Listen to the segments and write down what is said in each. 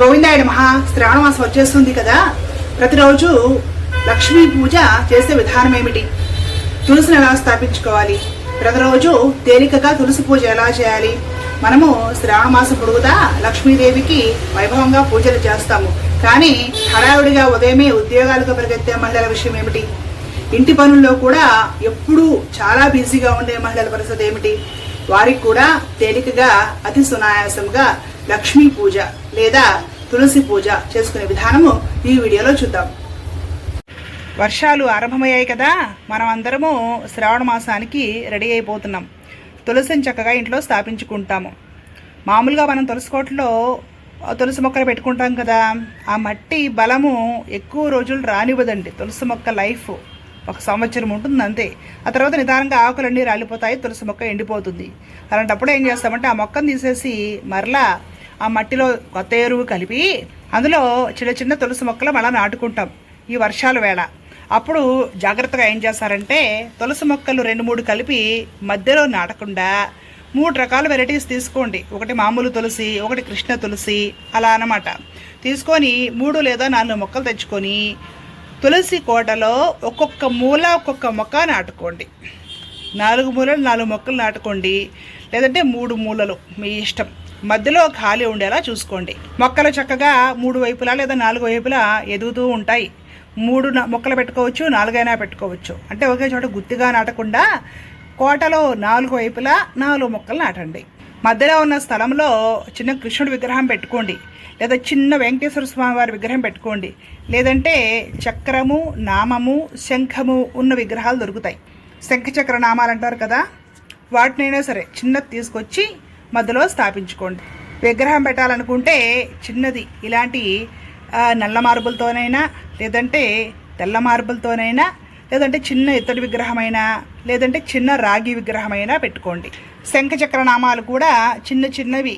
గోవిందాయుడు మహా శ్రావణ మాసం వచ్చేస్తుంది కదా. ప్రతిరోజు లక్ష్మీ పూజ చేసే విధానం ఏమిటి? తులసిని ఎలా స్థాపించుకోవాలి? ప్రతిరోజు తేలికగా తులసి పూజ ఎలా చేయాలి? మనము శ్రావణ మాసం పొడుగుదా? లక్ష్మీదేవికి వైభవంగా పూజలు చేస్తాము. కానీ హడావుడిగా ఉదయమే ఉద్యోగాలకు పరిగెత్తే మహిళల విషయం ఏమిటి? ఇంటి పనుల్లో కూడా ఎప్పుడూ చాలా బిజీగా ఉండే మహిళల పరిస్థితి ఏమిటి? వారికి కూడా తేలికగా అతి సునాయాసంగా లక్ష్మీ పూజ లేదా తులసి పూజ చేసుకునే విధానము ఈ వీడియోలో చూద్దాం. వర్షాలు ఆరంభమయ్యాయి కదా మనం అందరము శ్రావణ మాసానికి రెడీ అయిపోతున్నాం. తులసిని చక్కగా ఇంట్లో స్థాపించుకుంటాము. మామూలుగా మనం తులసి కోటలో తులసి మొక్కలు పెట్టుకుంటాం కదా ఆ మట్టి బలము ఎక్కువ రోజులు రానివ్వదండి. తులసి మొక్క లైఫ్ ఒక సంవత్సరం ఉంటుంది అంతే. ఆ తర్వాత నిదానంగా ఆకులన్నీ రాలిపోతాయి తులసి మొక్క ఎండిపోతుంది. అలాంటప్పుడు ఏం చేస్తామంటే ఆ మొక్కను తీసేసి మరలా ఆ మట్టిలో కొత్త ఎరువు కలిపి అందులో చిన్న చిన్న తులసి మొక్కలు మళ్ళీ నాటుకుంటాం ఈ వర్షాల వేళ. అప్పుడు జాగ్రత్తగా ఏం చేస్తారంటే తులసి మొక్కలు రెండు మూడు కలిపి మధ్యలో నాటకుండా మూడు రకాల వెరైటీస్ తీసుకోండి. ఒకటి మామూలు తులసి ఒకటి కృష్ణ తులసి అలా అన్నమాట. తీసుకొని మూడు లేదా నాలుగు మొక్కలు తెచ్చుకొని తులసి కోటలో ఒక్కొక్క మూల ఒక్కొక్క మొక్క నాటుకోండి. నాలుగు మూలలు నాలుగు మొక్కలు నాటుకోండి. లేదంటే మూడు మూలలు మీ ఇష్టం. మధ్యలో ఖాళీ ఉండేలా చూసుకోండి. మొక్కలు చక్కగా మూడు వైపులా లేదా నాలుగు వైపులా ఎదుగుతూ ఉంటాయి. మూడు న- మొక్కలు పెట్టుకోవచ్చు నాలుగైనా పెట్టుకోవచ్చు. అంటే ఒకే చోట గుత్తిగా నాటకుండా కోటలో నాలుగు వైపులా నాలుగు మొక్కలు నాటండి. మధ్యలో ఉన్న స్థలంలో చిన్న కృష్ణుడి విగ్రహం పెట్టుకోండి. లేదా చిన్న వెంకటేశ్వర స్వామి వారి విగ్రహం పెట్టుకోండి. లేదంటే చక్రము నామము శంఖము ఉన్న విగ్రహాలు దొరుకుతాయి. శంఖ చక్ర నామాలు అంటారు కదా? వాటినైనా సరే చిన్నది తీసుకొచ్చి మధ్యలో స్థాపించుకోండి. విగ్రహం పెట్టాలనుకుంటే చిన్నది ఇలాంటి నల్ల మార్బుల్తోనైనా లేదంటే తెల్ల మార్బుల్తోనైనా లేదంటే చిన్న ఇత్తడి విగ్రహమైనా లేదంటే చిన్న రాగి విగ్రహమైనా పెట్టుకోండి. శంఖచక్ర నామాలు కూడా చిన్న చిన్నవి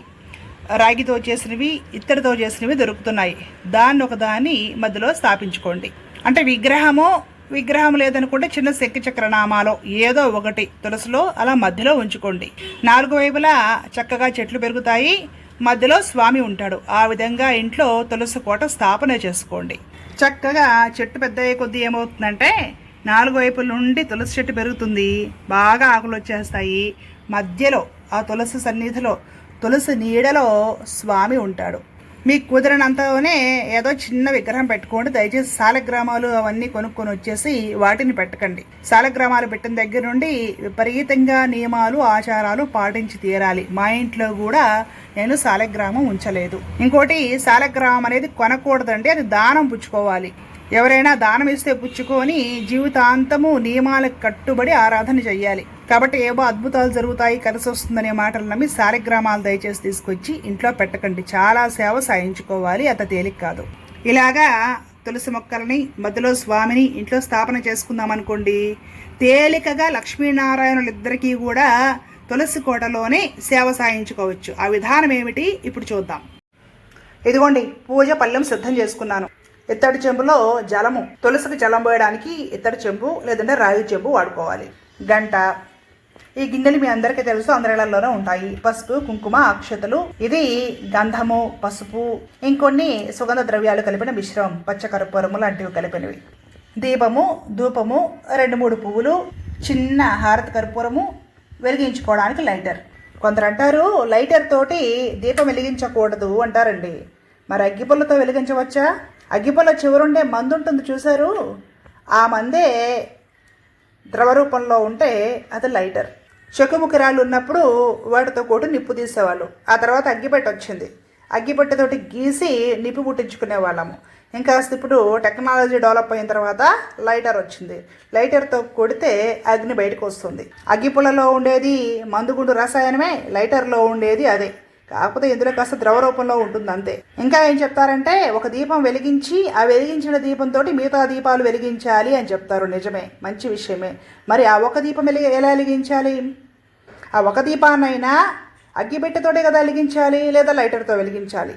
రాగితో చేసినవి ఇత్తడితో చేసినవి దొరుకుతున్నాయి. దాన్ని ఒకదాన్ని మధ్యలో స్థాపించుకోండి. అంటే విగ్రహము విగ్రహం లేదనుకుంటే చిన్న శక్తి చక్రనామాలో ఏదో ఒకటి తులసిలో అలా మధ్యలో ఉంచుకోండి. నాలుగు వైపులా చక్కగా చెట్లు పెరుగుతాయి. మధ్యలో స్వామి ఉంటాడు. ఆ విధంగా ఇంట్లో తులసి కోట స్థాపన చేసుకోండి. చక్కగా చెట్టు పెద్ద అయ్యే కొద్దీ ఏమవుతుందంటే నాలుగు వైపుల నుండి తులసి చెట్టు పెరుగుతుంది. బాగా ఆకులు వచ్చేస్తాయి. మధ్యలో ఆ తులసి సన్నిధిలో తులసి నీడలో స్వామి ఉంటాడు. మీకు కుదిరినంతలోనే ఏదో చిన్న విగ్రహం పెట్టుకోండి. దయచేసి సాలగ్రామాలు అవన్నీ కొనుక్కొని వచ్చేసి వాటిని పెట్టకండి. సాలగ్రామాలు పెట్టిన దగ్గర నుండి విపరీతంగా నియమాలు ఆచారాలు పాటించి తీరాలి. మా ఇంట్లో కూడా నేను సాలగ్రామం ఉంచలేదు. ఇంకోటి సాలగ్రామం అనేది కొనకూడదండి. అది దానం పుచ్చుకోవాలి. ఎవరైనా దానం ఇస్తే పుచ్చుకొని జీవితాంతము నియమాలకు కట్టుబడి ఆరాధన చేయాలి కాబట్టి ఏవో అద్భుతాలు జరుగుతాయి కలిసి వస్తుందనే మాటలు నమ్మి సాలిగ్రామాలు దయచేసి తీసుకొచ్చి ఇంట్లో పెట్టకండి. చాలా సేవ సాయించుకోవాలి అంత తేలిక కాదు. ఇలాగా తులసి మొక్కలని మధ్యలో స్వామిని ఇంట్లో స్థాపన చేసుకుందాం అనుకోండి. తేలికగా లక్ష్మీనారాయణులిద్దరికీ కూడా తులసి కోటలోనే సేవ సాయించుకోవచ్చు ఆ విధానం ఏమిటి? ఇప్పుడు చూద్దాం. ఇదిగోండి పూజ పళ్ళెం సిద్ధం చేసుకున్నాను. ఇత్తడి చెంబులో జలము. తులసికి జలం పోయడానికి ఇత్తడి చెంబు లేదంటే రాగి చెంబు వాడుకోవాలి. గంట ఈ గిన్నెలు మీ అందరికీ తెలుసు అందరిళ్ళలోనే ఉంటాయి. పసుపు కుంకుమ అక్షతలు. ఇది గంధము పసుపు ఇంకొన్ని సుగంధ ద్రవ్యాలు కలిపిన మిశ్రమం. పచ్చకర్పూరము లాంటివి కలిపినవి. దీపము ధూపము రెండు మూడు పువ్వులు చిన్న హారతి కర్పూరము వెలిగించుకోవడానికి లైటర్. కొందరు అంటారు లైటర్ తోటి దీపం వెలిగించకూడదు అంటారండి. మరి అగ్గిపుల్లతో వెలిగించవచ్చా? అగ్గిపుల్ల చివరుండే మందు ఉంటుంది చూసారు ఆ మందే ద్రవ రూపంలో ఉంటే అది లైటర్. చెక్కుముకి రాళ్ళు ఉన్నప్పుడు వాటితో కూడా నిప్పు తీసేవాళ్ళు. ఆ తర్వాత అగ్గిపెట్టె వచ్చింది. అగ్గిపెట్టెతోటి గీసి నిప్పు పుట్టించుకునే వాళ్ళము. ఇంకా ఇప్పుడు టెక్నాలజీ డెవలప్ అయిన తర్వాత లైటర్ వచ్చింది. లైటర్తో కొడితే అగ్ని బయటకు వస్తుంది. అగ్గిపుల్లలో ఉండేది మందుగుండు రసాయనమే లైటర్లో ఉండేది అదే. కాకపోతే ఇందులో కాస్త ద్రవ రూపంలో ఉంటుంది అంతే. ఇంకా ఏం చెప్తారంటే ఒక దీపం వెలిగించి ఆ వెలిగించిన దీపంతో మిగతా దీపాలు వెలిగించాలి అని చెప్తారు. నిజమే మంచి విషయమే. మరి ఆ ఒక దీపం వెలిగి ఎలా వెలిగించాలి? ఆ ఒక దీపాన్నైనా అగ్గిపెట్టెతోటే కదా వెలిగించాలి లేదా లైటర్తో వెలిగించాలి?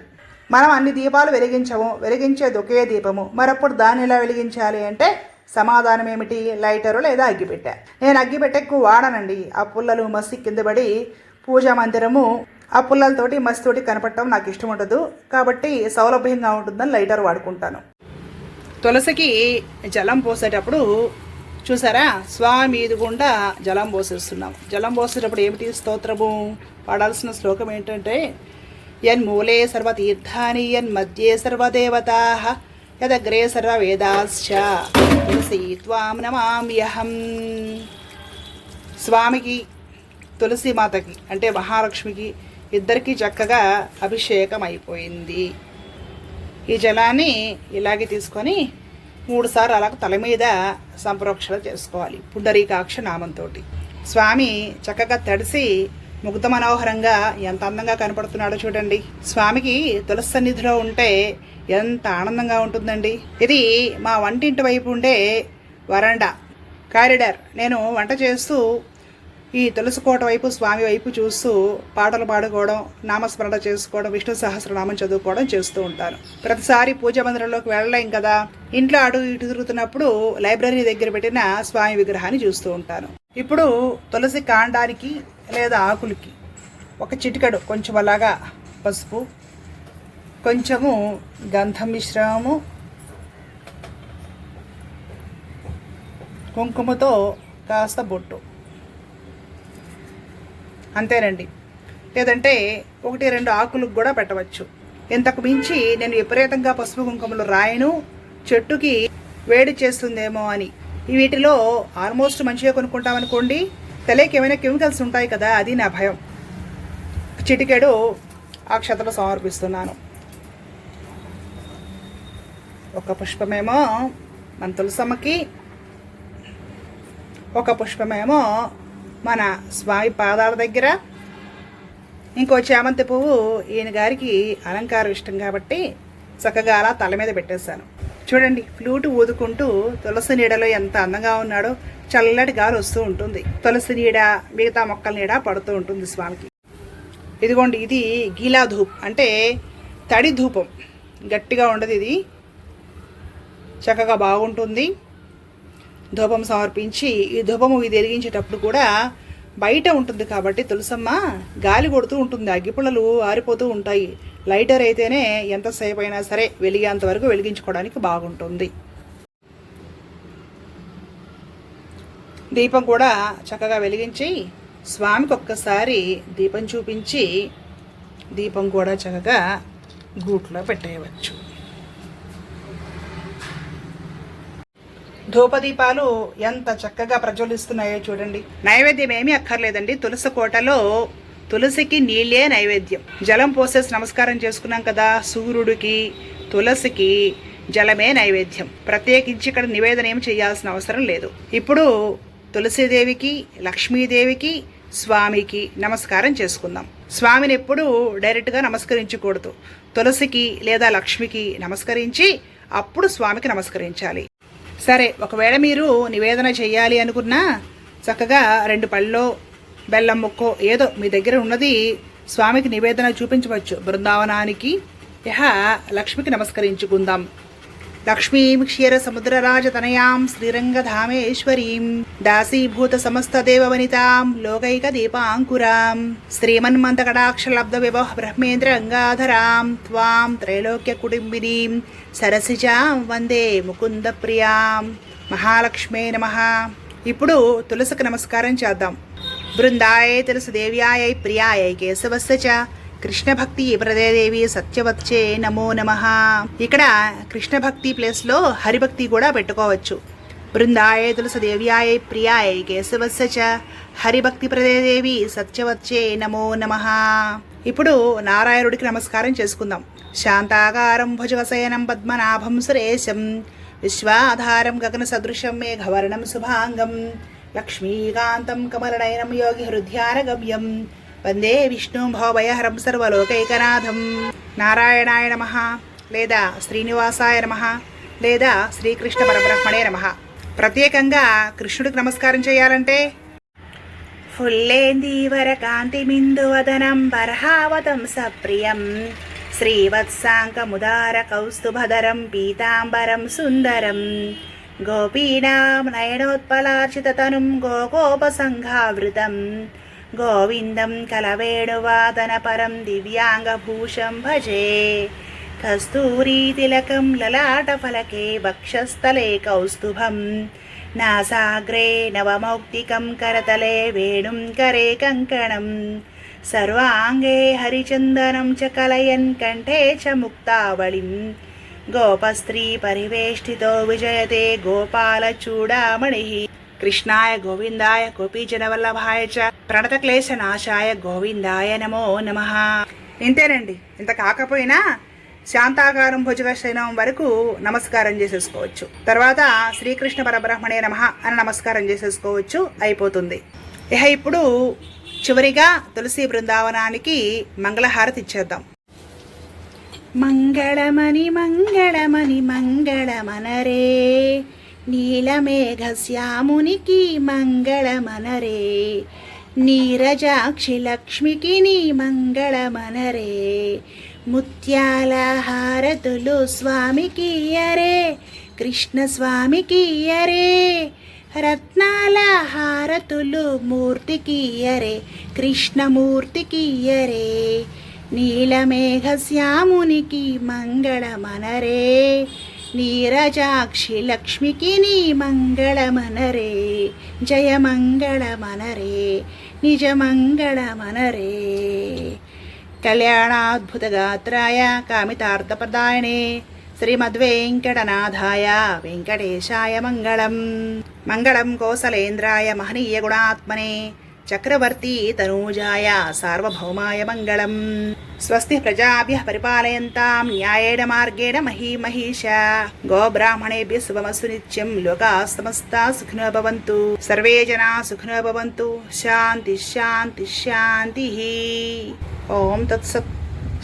మనం అన్ని దీపాలు వెలిగించము వెలిగించేది ఒకే దీపము. మరప్పుడు దాన్ని ఎలా వెలిగించాలి అంటే సమాధానం ఏమిటి? లైటరు లేదా అగ్గిపెట్టె. నేను అగ్గిపెట్టె ఎక్కువ వాడనండి. ఆ పుల్లలు మసి కింద పడి పూజా మందిరము ఆ పుల్లలతోటి మసితోటి కనపడటం నాకు ఇష్టం ఉండదు. కాబట్టి సౌలభ్యంగా ఉంటుందని లైటర్ వాడుకుంటాను. తులసికి జలం పోసేటప్పుడు చూసారా? స్వామి ఇది గుండా జలం పోసేస్తున్నాం. జలం పోసేటప్పుడు ఏమిటి స్తోత్రము? పాడాల్సిన శ్లోకం ఏంటంటే యన్మూలే సర్వతీర్థాని యన్మధ్యే సర్వదేవతా యదగ్రే సర్వవేదాశ్చ తులసి త్వాం నమామ్యహం. స్వామికి తులసి మాతకి అంటే మహాలక్ష్మికి ఇద్దరికి చక్కగా అభిషేకం అయిపోయింది ఈ జలాన్ని ఇలాగే తీసుకొని మూడుసార్లు అలా అలాగ తల మీద సంప్రోక్షణ చేసుకోవాలి. పుండరీకాక్ష నామంతో స్వామి చక్కగా తడిసి ముగ్ధ మనోహరంగా ఎంత అందంగా కనపడుతున్నాడో చూడండి. స్వామికి తులసి సన్నిధిలో ఉంటే ఎంత ఆనందంగా ఉంటుందండి. ఇది మా వంటింటి వైపు ఉండే వరండా. కారిడార్. నేను వంట చేస్తూ ఈ తులసి కోట వైపు స్వామి వైపు చూస్తూ పాటలు పాడుకోవడం నామస్మరణ చేసుకోవడం విష్ణు సహస్రనామం చదువుకోవడం చేస్తూ ఉంటాను ప్రతిసారి పూజ మందిరంలోకి వెళ్ళలేం కదా? ఇంట్లో అటు ఇటు తిరుగుతున్నప్పుడు లైబ్రరీ దగ్గర పెట్టిన స్వామి విగ్రహాన్ని చూస్తూ ఉంటాను ఇప్పుడు తులసి కాండానికి లేదా ఆకులకి ఒక చిటికడు కొంచెం అలాగా పసుపు కొంచెము గంధం మిశ్రమము కుంకుమతో కాస్త బొట్టు. అంతేనండి. లేదంటే ఒకటి రెండు ఆకులకు కూడా పెట్టవచ్చు. ఇంతకు మించి నేను విపరీతంగా పసుపు కుంకుమలు రాయను చెట్టుకి వేడి చేస్తుందేమో అని. వీటిలో ఆల్మోస్ట్ మంచిగా కొనుక్కుంటామనుకోండి తెలియక ఏమైనా కెమికల్స్ ఉంటాయి కదా అది నా భయం. చిటికెడు అక్షతలు సమర్పిస్తున్నాను. ఒక పుష్పమేమో మన తులసమ్మకి ఒక పుష్పమేమో మన స్వామి పాదాల దగ్గర. ఇంకో చామంతి పువ్వు ఈయన గారికి అలంకారం ఇష్టం కాబట్టి చక్కగా అలా తల మీద పెట్టేశాను. చూడండి ఫ్లూట్ ఊదుకుంటూ తులసి నీడలో ఎంత అందంగా ఉన్నాడో చల్లటి గాలి వస్తూ ఉంటుంది. తులసి నీడ మిగతా మొక్కల నీడ పడుతూ ఉంటుంది స్వామికి. ఇదిగోండి ఇది గీలా ధూప్ అంటే తడి ధూపం. గట్టిగా ఉండదు ఇది. చక్కగా బాగుంటుంది. ధూపం సమర్పించి ఈ ధూపము ఇది వెలిగించేటప్పుడు కూడా బయట ఉంటుంది కాబట్టి తులసమ్మ గాలి కొడుతూ ఉంటుంది అగ్గిపుల్లలు ఆరిపోతూ ఉంటాయి. లైటర్ అయితేనే ఎంతసేపు అయినా సరే వెలిగేంత వరకు వెలిగించుకోవడానికి బాగుంటుంది. దీపం కూడా చక్కగా వెలిగించి స్వామికి ఒక్కసారి దీపం చూపించి దీపం కూడా చక్కగా గూట్లో పెట్టేయవచ్చు. ధూపదీపాలు ఎంత చక్కగా ప్రజ్వలిస్తున్నాయో చూడండి. నైవేద్యం ఏమీ అక్కర్లేదండి. తులసి కోటలో తులసికి నీళ్ళే నైవేద్యం. జలం పోసేసి నమస్కారం చేసుకున్నాం కదా సూర్యుడికి తులసికి జలమే నైవేద్యం. ప్రత్యేకించి ఇక్కడ నివేదన ఏమి చేయాల్సిన అవసరం లేదు. ఇప్పుడు తులసీదేవికి లక్ష్మీదేవికి స్వామికి నమస్కారం చేసుకుందాం. స్వామిని ఎప్పుడు డైరెక్ట్గా నమస్కరించకూడదు. తులసికి లేదా లక్ష్మికి నమస్కరించి అప్పుడు స్వామికి నమస్కరించాలి. సరే ఒకవేళ మీరు నివేదన చేయాలి అనుకున్నా చక్కగా రెండు పళ్ళో బెల్లం ముక్కో ఏదో మీ దగ్గర ఉన్నది స్వామికి నివేదన చూపించవచ్చు బృందావనానికి. యహ లక్ష్మికి నమస్కరించుకుందాం. లక్ష్మీం క్షీర సముద్రరాజతనయాం శ్రీరంగధామేశ్వరీం దాసీభూత సమస్త దేవవనితాం లోకైక దీపాంకురాం శ్రీమన్మంతకటాక్షలబ్ధ వివహ బ్రహ్మేంద్ర అంగాధరాం త్వాం త్రైలోక్య కుటుంబినీం సరసిజాం వందే ముకుంద ప్రియాం మహాలక్ష్మే నమ ఇప్పుడు తులసికి నమస్కారం చేద్దాం. బృందాయై తులసి దేవ్యాయై ప్రియాయై కేశవస్య కృష్ణ భక్తి ప్రదేదేవి సత్యవచ్చే నమో నమ. ఇక్కడ కృష్ణ భక్తి ప్లేస్లో హరిభక్తి కూడా పెట్టుకోవచ్చు. బృందాయ తులసి ప్రియాయ కేశవస్య చ హరిభక్తి ప్రదేదేవి సత్యవచ్చే నమో నమ. ఇప్పుడు నారాయణుడికి నమస్కారం చేసుకుందాం. శాంతాకారం భుజవశయనం పద్మనాభం సురేశం. విశ్వాధారం గగన సదృశం మేఘవర్ణం శుభాంగం. లక్ష్మీకాంతం కమలనయనం యోగి హృద్యానగమ్యం వందే విష్ణు భవభయహరం సర్వలోకైకనాథం నారాయణాయ నమ లేదా శ్రీనివాసాయ నమ। లేదా శ్రీకృష్ణ పరబ్రహ్మణే నమ। ప్రత్యేకంగా కృష్ణుడికి నమస్కారం చేయాలంటే ఫుల్లేందీవర కాంతిమిందువదనం బర్హావతం సప్రియం। శ్రీవత్సాంకముదార కౌస్తుభదరం పీతాంబరం సుందరం। గోపీనాం నయనోత్పలార్చితతనుం గోకోపసంఘావృతం గోవిందం కలవేణువాదన పరం దివ్యాంగభూషం భజే కస్తూరీతిలకం లలాటఫలకే వక్షస్థలే కౌస్తుభం నాసాగ్రే నవమౌక్తికం కరతలే వేణుం కరే కంకణం సర్వాంగే హరిచందనం చ కలయన్ కంఠే చ ముక్తావళిం గోపస్త్రీ పరివేష్టితో విజయతే గోపాలచూడామణి కృష్ణాయ గోవిందాయ గోపీజనవల్లభాయ చ ప్రణతక్లేశ నాశాయ గోవిందాయ నమో నమ. ఇంతేనండి. ఇంత కాకపోయినా శాంతాకారం భుజగశయనం వరకు నమస్కారం చేసేసుకోవచ్చు. తర్వాత శ్రీకృష్ణ పరబ్రహ్మణే నమ అని నమస్కారం చేసేసుకోవచ్చు. అయిపోతుంది. ఇహ ఇప్పుడు చివరిగా తులసి బృందావనానికి మంగళహారతి ఇచ్చేద్దాం. మంగళమణి మంగళమణి మంగళమనరే. నీలమేఘశ్యామునికి మంగళమనరే. నీరజాక్షి లక్ష్మికి నీ మంగళమనరే. ముత్యాల హారతులు స్వామికి అరే. కృష్ణస్వామికి అరే. రత్నాల హారతులు మూర్తికి అరే. కృష్ణమూర్తికి అరే. నీలమేఘ శ్యామునికి మంగళమనరే. నీరజాక్షి లక్ష్మికి నీ మంగళమనరే జయ మంగళమనరే నిజ మంగళమనరే కళ్యాణాద్భుతగాత్రాయ కామితార్థప్రదాయణే శ్రీమద్వేంకటనాథాయ వెంకటేశాయ మంగళం మంగళం కోసలేంద్రాయ మహనీయ గుణాత్మనే చక్రవర్తి తనూజాయ సార్వభౌమాయ మంగళం. స్వస్తి ప్రజాభ్య పరిపాలయంతాం న్యాయేణ మార్గేణ మహీమహీష గోబ్రాహ్మణేభ్య శుభమస్సు నిత్యం లోకా సమస్తా సుఖినో భవంతు. సర్వే జనా సుఖినో భవంతు. శాంతి శాంతి శాంతి. ఓం తత్సత్.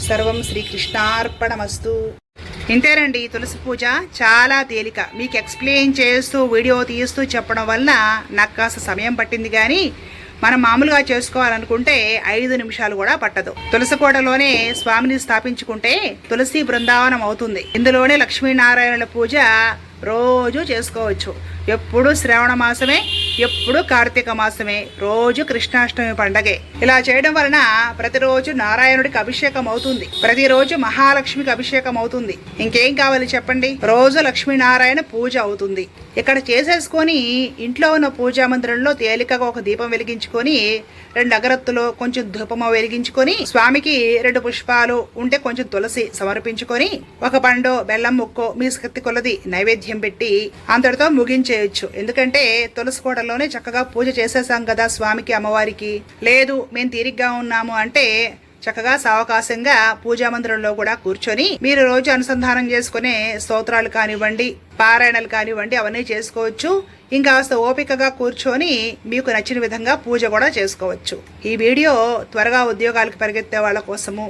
సర్వం శ్రీకృష్ణార్పణమస్తు. ఇంతేనండి తులసి పూజ. చాలా తేలిక. మీకు ఎక్స్ప్లెయిన్ చేస్తూ వీడియో తీస్తూ చెప్పడం వల్ల నాకు కాస్త సమయం పట్టింది కానీ మనం మామూలుగా చేసుకోవాలనుకుంటే ఐదు నిమిషాలు కూడా పట్టదు. తులసి కోటలోనే స్వామిని స్థాపించుకుంటే తులసి బృందావనం అవుతుంది. ఇందులోనే లక్ష్మీనారాయణుల పూజ రోజు చేసుకోవచ్చు. ఎప్పుడు శ్రావణ మాసమే ఎప్పుడు కార్తీక మాసమే రోజు కృష్ణాష్టమి పండగే. ఇలా చేయడం వలన ప్రతిరోజు నారాయణుడికి అభిషేకం అవుతుంది. ప్రతిరోజు మహాలక్ష్మికి అభిషేకం అవుతుంది. ఇంకేం కావాలి చెప్పండి? రోజు లక్ష్మీనారాయణ పూజ అవుతుంది. ఇక్కడ చేసేసుకొని ఇంట్లో ఉన్న పూజా మందిరంలో తేలికగా ఒక దీపం వెలిగించుకొని రెండు అగరత్తులు కొంచెం ధూపము వెలిగించుకొని స్వామికి రెండు పుష్పాలు ఉంటే కొంచెం తులసి సమర్పించుకొని ఒక పండు బెల్లం ముక్కో మీ శక్తి కొలది నైవేద్యం పెట్టి అంతటితో చేయొచ్చు. ఎందుకంటే తులసి కోటలోనే చక్కగా పూజ చేసేసాం కదా స్వామికి అమ్మవారికి. లేదు మేము తీరిగ్గా ఉన్నాము అంటే చక్కగా సావకాశంగా పూజా మందిరంలో కూడా కూర్చొని మీరు రోజు అనుసంధానం చేసుకునే స్తోత్రాలు కానివ్వండి పారాయణలు కానివ్వండి అవన్నీ చేసుకోవచ్చు. ఇంకా ఓపికగా కూర్చొని మీకు నచ్చిన విధంగా పూజ కూడా చేసుకోవచ్చు. ఈ వీడియో త్వరగా ఉద్యోగాలకు పరిగెత్తే వాళ్ళ కోసము.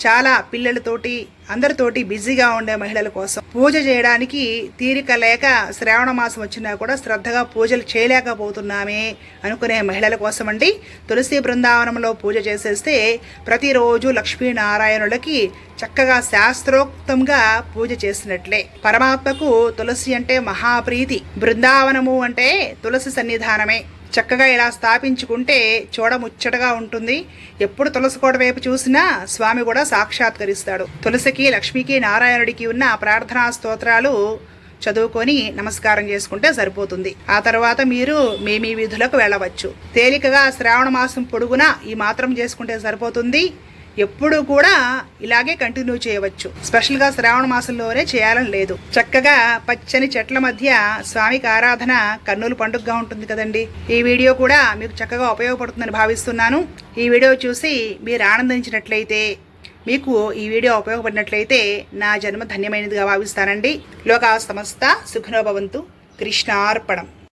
చాలా పిల్లలతోటి అందరితోటి బిజీగా ఉండే మహిళల కోసం పూజ చేయడానికి తీరిక లేక శ్రావణ మాసం వచ్చినా కూడా శ్రద్ధగా పూజలు చేయలేకపోతున్నామే అనుకునే మహిళల కోసం అండి తులసి బృందావనంలో పూజ చేసేస్తే ప్రతిరోజు లక్ష్మీనారాయణులకి చక్కగా శాస్త్రోక్తంగా పూజ చేసినట్లే. పరమాత్మకు తులసి అంటే మహాప్రీతి. బృందావనము అంటే తులసి సన్నిధానమే. చక్కగా ఇలా స్థాపించుకుంటే చూడముచ్చటగా ఉంటుంది. ఎప్పుడు తులసి కోట వైపు చూసినా స్వామి కూడా సాక్షాత్కరిస్తాడు. తులసికి లక్ష్మికి నారాయణుడికి ఉన్న ప్రార్థనా స్తోత్రాలు చదువుకొని నమస్కారం చేసుకుంటే సరిపోతుంది. ఆ తర్వాత మీరు మీ మీ విధులకు వెళ్ళవచ్చు. తేలికగా శ్రావణ మాసం పొడుగునా ఈ మాత్రం చేసుకుంటే సరిపోతుంది. ఎప్పుడు కూడా ఇలాగే కంటిన్యూ చేయవచ్చు. స్పెషల్గా శ్రావణ మాసంలోనే చేయాలని లేదు. చక్కగా పచ్చని చెట్ల మధ్య స్వామికి ఆరాధన కర్నూలు పండుగగా ఉంటుంది కదండి. ఈ వీడియో కూడా మీకు చక్కగా ఉపయోగపడుతుందని భావిస్తున్నాను. ఈ వీడియో చూసి మీరు ఆనందించినట్లయితే మీకు ఈ వీడియో ఉపయోగపడినట్లయితే నా జన్మ ధన్యమైనదిగా భావిస్తానండి. లోకా సమస్త సుఖనోభవంతు కృష్ణార్పణం.